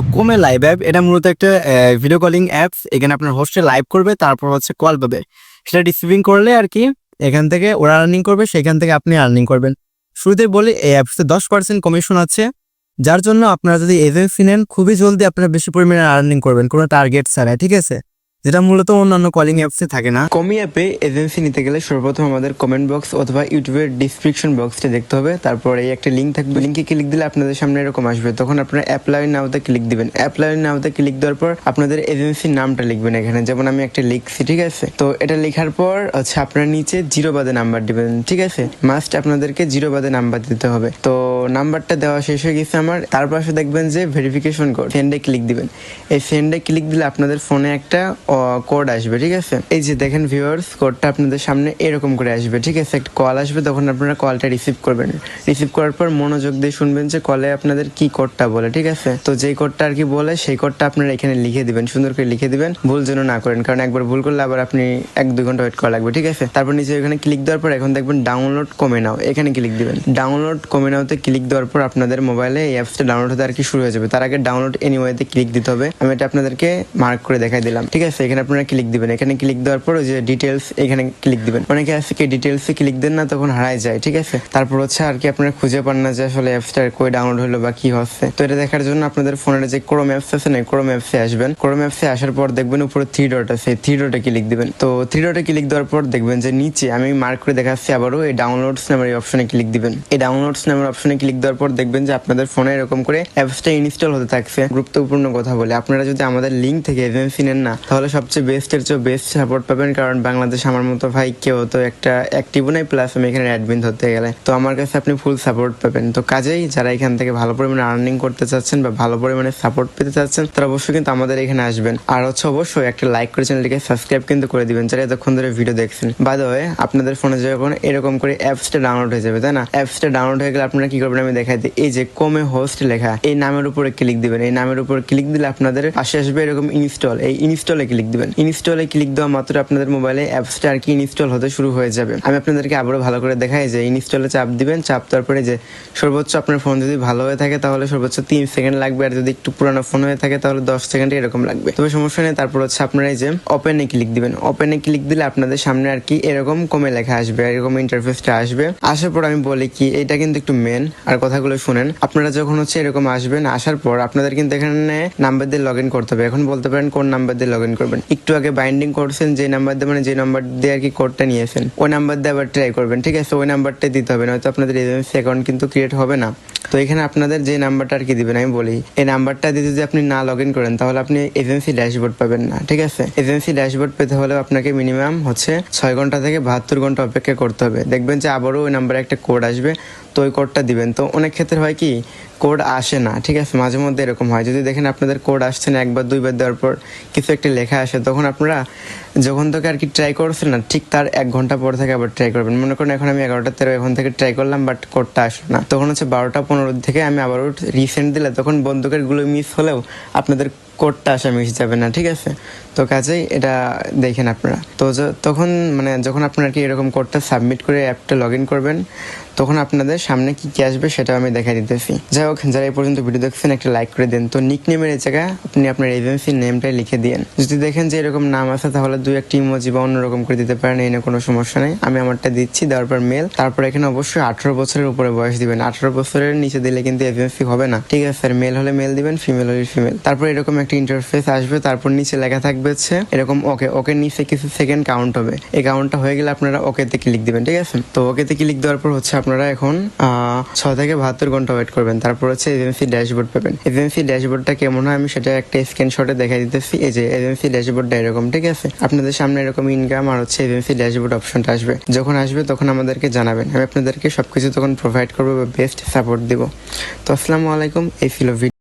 তো কমে live app এটা মূলত একটা ভিডিও কলিং অ্যাপস এখানে আপনার হোস্টে লাইভ করবে, তারপর হচ্ছে কল পাবে। সেটা রিসিভিং করলে আর কি, এখান থেকে ওরা আর্নিং করবে, সেখান থেকে আপনি আর্নিং করবেন। শুরুতে বলি, এই অ্যাপসে দশ পার্সেন্ট কমিশন আছে। যার জন্য আপনারা যদি এজেন্সি নেন, খুবই জলদি আপনারা বেশি পরিমাণে আর্নিং করবেন, কোনো টার্গেট ছাড়াই, ঠিক আছে? যেটা মূলত অন্যান্য কলিং অ্যাপসে থাকে না। কমি অ্যাপে এজেন্সি নিতে গেলে সর্বপ্রথম আমাদের কমেন্ট বক্স অথবা ইউটিউবের ডিসক্রিপশন বক্সটা দেখতে হবে। তারপর এই একটা লিঙ্ক থাকবে। লিঙ্কে ক্লিক দিলে আপনাদের সামনে এরকম আসবে। তখন আপনারা অ্যাপ্লাই নাওতে ক্লিক দিবেন। অ্যাপ্লাই নাওতে ক্লিক দেওয়ার পর আপনাদের এজেন্সির নামটা লিখবেন এখানে। যেমন আমি একটা লিখছি, ঠিক আছে? তো এটা লেখার পর হচ্ছে আপনার নিচে জিরো বাদে নাম্বার দিবেন, ঠিক আছে? মাস্ট আপনাদেরকে জিরো বাদে নাম্বার দিতে হবে। তো নাম্বারটা দেওয়া শেষ হয়ে গেছে আমার। তার পাশে দেখবেন যে ভেরিফিকেশন কোড সেন্ডে ক্লিক দিবেন। এই সেন্ডে ক্লিক দিলে আপনাদের ফোনে একটা কোড আসবে, ঠিক আছে? এই যে দেখেন ভিউয়ার্স কোডটা আপনাদের সামনে এরকম করে আসবে, ঠিক আছে? একটা কল আসবে, তখন আপনারা কলটা রিসিভ করবেন। রিসিভ করার পর মনোযোগ দিয়ে শুনবেন যে কলে আপনাদের কি কোডটা বলে, ঠিক আছে? তো যেই কোডটা আর কি বলে, সেই কোডটা আপনারা এখানে লিখে দিবেন, সুন্দর করে লিখে দিবেন। ভুল যেন না করেন, কারণ একবার ভুল করলে আবার আপনি এক, দুই ঘণ্টা ওয়েট করা লাগবে, ঠিক আছে? তারপর নিচে এখানে ক্লিক দেওয়ার পর এখন দেখবেন ডাউনলোড কমে নাও, এখানে ক্লিক দিবেন। ডাউনলোড কমে নাওতে ক্লিক দেওয়ার পর আপনাদের মোবাইলে এই অ্যাপসটা ডাউনলোড হতে আর কি শুরু হয়ে যাবে। তার আগে ডাউনলোড এনিওয়েতে ক্লিক দিতে হবে। আমি এটা আপনাদেরকে মার্ক করে দেখাই দিলাম, ঠিক আছে? এখানে আপনারা ক্লিক দিবেন। এখানে ক্লিক দেওয়ার পর ওই যে ডিটেলস এখানে ক্লিক দিবেন। অনেকে আছে কি ডিটেলসে ক্লিক দেন না, তখন হারায় যায়, ঠিক আছে? তারপর হচ্ছে আর কি আপনারা খুঁজে পান না যে আসলে অ্যাপসটা কই ডাউনলোড হলো বা কি হচ্ছে। তো এটা দেখার জন্য আপনাদের ফোনের যে ক্রোম অ্যাপস আছে না ক্রোম অ্যাপসে আসবেন। ক্রোম অ্যাপসে আসার পর দেখবেন উপরে থ্রি ডট আছে থ্রি ডটে ক্লিক দিবেন। তো থ্রি ডটে ক্লিক দেওয়ার পর দেখবেন যে নিচে আমি মার্ক করে দেখাচ্ছি আবারও, এই ডাউনলোডস নামের এই অপশনে ক্লিক দিবেন। এই ডাউনলোডস নামের অপশনে ক্লিক দেওয়ার পর দেখবেন যে আপনাদের ফোনে এরকম করে অ্যাপসটা ইনস্টল হতে থাকছে। গুরুত্বপূর্ণ কথা বলে। আপনারা যদি আমাদের লিঙ্ক থেকে এজেন্সি নেন না, তাহলে সবচেয়ে বেস্টের চেয়ে বেস্ট সাপোর্ট পাবেন, কারণ বাংলাদেশ আমার মতো ভাই কেউ তো একটা অ্যাক্টিভও নাই প্লাস আমি এখানে অ্যাডমিন ধরতে গেলে। তো আমার কাছে আপনি ফুল সাপোর্ট পাবেন। তো কাজেই যারা এখান থেকে ভালো পরিমাণে আর্নিং করতে চাচ্ছেন বা ভালো পরিমাণে সাপোর্ট পেতে চাচ্ছেন, তারা অবশ্যই কিন্তু আমাদের এখানে আসবেন। আর হচ্ছে অবশ্যই একটা লাইক করে চ্যানেলটিকে সাবস্ক্রাইব কিন্তু করে দিবেন, যারা এতক্ষণ ধরে ভিডিও দেখছেন। বাদ হয়ে আপনাদের ফোনে যখন এরকম করে অ্যাপসটা ডাউনলোড হয়ে যাবে, তাই না? অ্যাপসটা ডাউনলোড হয়ে গেলে আপনারা কি করবেন? আমি দেখাই দিই। এই যে কমে হোস্ট লেখা, এই নামের উপরে ক্লিক দিবেন। এই নামের উপর ক্লিক দিলে আপনাদের পাশে আসবে এরকম ইনস্টল এই ইনস্টলে ক্লিক দিবেন। ইনস্টলে ক্লিক দেওয়া মাত্র আপনাদের মোবাইলে অ্যাপসটা আর কি ইনস্টল হতে শুরু হয়ে যাবে। আমি আপনাদেরকে আবারও ভালো করে দেখাই যে ইনস্টলে চাপ দিবেন, চাপ দেওয়ার পরে যে সর্বোচ্চ আপনার ফোন যদি ভালো হয়ে থাকে তাহলে সর্বোচ্চ তিন সেকেন্ড লাগবে আর যদি একটু পুরানো ফোন হয়ে থাকে তাহলে দশ সেকেন্ড এরকম লাগবে। তবে সমস্যা নেই, তারপর হচ্ছে আপনারা এই যে ওপেনে ক্লিক দিবেন। ওপেনে ক্লিক দিলে আপনাদের সামনে আর কি এরকম কমে লেখা আসবে, এরকম ইন্টারফেসটা আসবে। আসার পর আমি বলি কি, এটা কিন্তু একটু মেন আর কথাগুলো শুনেন, আপনারা যখন হচ্ছে এরকম আসবেন, আসার পর আপনাদের কিন্তু এখানে নাম্বার দিয়ে লগ ইন করতে হবে। এখন বলতে পারেন কোন নাম্বার দিয়ে লগ ইন করবেন একটু আগে বাইন্ডিং করছেন, যে নাম্বার দিয়ে মানে যে নাম্বার দিয়ে আর কি কোডটা নিয়েছেন, ওই নাম্বার দিয়ে আবার ট্রাই করবেন, ঠিক আছে? ওই নাম্বারটাই দিতে হবে, নয়তো আপনাদের এজেন্সি অ্যাকাউন্ট কিন্তু ক্রিয়েট হবে না। তো এখানে আপনাদের যে নাম্বারটা আর কি দিবেন, আমি বলি, এই নাম্বারটা দিয়ে যদি আপনি না লগ ইন করেন, তাহলে আপনি এজেন্সি ড্যাশবোর্ড পাবেন না, ঠিক আছে? এজেন্সি ড্যাশবোর্ড পেতে হলে আপনাকে মিনিমাম হচ্ছে ছয় ঘণ্টা থেকে বাহাত্তর ঘণ্টা অপেক্ষা করতে হবে। দেখবেন যে আবারও ওই নাম্বারে একটা কোড আসবে, তো ওই কোডটা দিবেন। তো অনেক ক্ষেত্রে হয় কি কোড আসে না, ঠিক আছে? মাঝে মধ্যে এরকম হয়। যদি দেখেন আপনাদের কোড আসছে না, একবার, দুইবার দেওয়ার পর কিছু একটা লেখা আসে, তখন আপনারা যখন থেকে আর কি ট্রাই করছেন না, ঠিক তার এক ঘণ্টা পর থেকে আবার ট্রাই করবেন। মনে করেন এখন আমি এগারোটা তেরো এখন থেকে ট্রাই করলাম বাট কোডটা আসলো না। তখন হচ্ছে বারোটা পনেরো থেকে আমি আবারও রিসেন্ট দিলে তখন বন্দুকেরগুলো মিস হলেও আপনাদের কোডটা আসা মিস যাবে না, ঠিক আছে? তো কাজেই এটা দেখেন আপনারা। তো তখন মানে যখন আপনারা কি এরকম কোডটা সাবমিট করে অ্যাপটা লগ ইন করবেন, তখন আপনাদের সামনে কি কি আসবে সেটা আমি দেখা দিতেছি। যাই হোক, যারা এই পর্যন্ত ভিডিও দেখছেন, একটা লাইক করে দেন। তো নিক নেমের এই জায়গায় আপনি আপনার এজেন্সির নেমটাই লিখে দিন যদি দেখেন যে এরকম নাম আছে, তাহলে দুই একটি ইমোজি বা অন্যরকম করে দিতে পারেন, এই কোনো সমস্যা নেই। আমি আমারটা দিচ্ছি, দেওয়ার পর মেল তারপর এখানে অবশ্যই আঠারো বছরের উপরে বয়স দিবেন। আঠারো বছরের নিচে দিলে কিন্তু এজেন্সি হবে না। ঠিক আছে স্যার মেল হলে মেল দিবেন ফিমেল হলে ফিমেল তারপর এরকম একটা ইন্টারফেস আসবে, তারপর নিচে লেখা থাকবে হচ্ছে এরকম ওকে ওকে নিচে কিছু সেকেন্ড কাউন্ট হবে। এই কাউন্টটা হয়ে গেলে আপনারা ওকেতে ক্লিক দিবেন, ঠিক আছে? তো ওকেতে ক্লিক দেওয়ার পর হচ্ছে আপনারা এখন ছয় থেকে বাহাত্তর ঘণ্টা ওয়েট করবেন। তারপর হচ্ছে এজেন্সি ড্যাশবোর্ড পাবেন। এজেন্সি ড্যাশবোর্ডটা কেমন হয়? আমি সেটা একটা স্ক্রিনশটে দেখা দিতেছি। এই যে এজেন্সি ড্যাশবোর্ডটা এরকম, ঠিক আছে? আপনাদের সামনে এরকম ইনকাম আর হচ্ছে এজেন্সি ড্যাশবোর্ড অপশনটা আসবে যখন আসবে, তখন আমাদেরকে জানাবেন। আমি আপনাদেরকে সবকিছু তখন প্রোভাইড করব বা বেস্ট সাপোর্ট দিব। তো আসসালামু আলাইকুম, এই video।